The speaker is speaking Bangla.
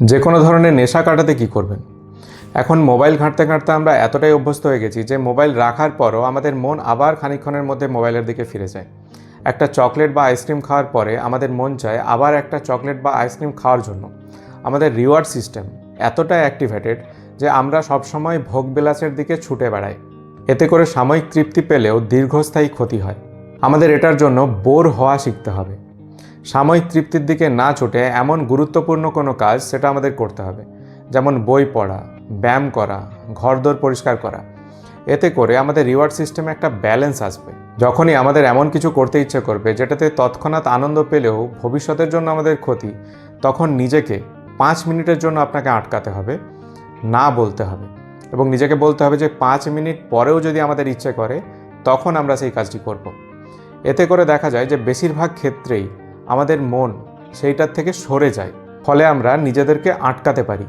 যে কোনো ধরনের নেশা কাটাতে কি করবেন? এখন মোবাইল ঘাঁটতে ঘাঁটতে আমরা এতটাই অভ্যস্ত হয়ে গেছি যে মোবাইল রাখার পরও আমাদের মন আবার খানিকক্ষণের মধ্যে মোবাইলের দিকে ফিরে যায়। একটা চকলেট বা আইসক্রিম খাওয়ার পরে আমাদের মন চায় আবার একটা চকলেট বা আইসক্রিম খাওয়ার জন্য। আমাদের রিওয়ার্ড সিস্টেম এতটা অ্যাক্টিভেটেড যে আমরা সবসময় ভোগবিলাসের দিকে ছুটে বেড়াই। এতে করে সাময়িক তৃপ্তি পেলেও দীর্ঘস্থায়ী ক্ষতি হয়। আমাদের এটার জন্য বোর হওয়া শিখতে হবে। সাময়িক তৃপ্তির দিকে না ছুটে এমন গুরুত্বপূর্ণ কোনো কাজ সেটা আমাদের করতে হবে। যেমন বই পড়া, ব্যায়াম করা, ঘরদোর পরিষ্কার করা। এতে করে আমাদের রিওয়ার্ড সিস্টেমে একটা ব্যালেন্স আসবে। যখনই আমাদের এমন কিছু করতে ইচ্ছে করবে যেটাতে তৎক্ষণাৎ আনন্দ পেলেও ভবিষ্যতের জন্য আমাদের ক্ষতি, তখন নিজেকে পাঁচ মিনিটের জন্য আপনাকে আটকাতে হবে, না বলতে হবে এবং নিজেকে বলতে হবে যে পাঁচ মিনিট পরেও যদি আমাদের ইচ্ছে করে, তখন আমরা সেই কাজটি করব। এতে করে দেখা যায় যে বেশিরভাগ ক্ষেত্রেই আমাদের মন সেইটার থেকে সরে যায় ফলে আমরা নিজেদেরকে আটকাতে পারি।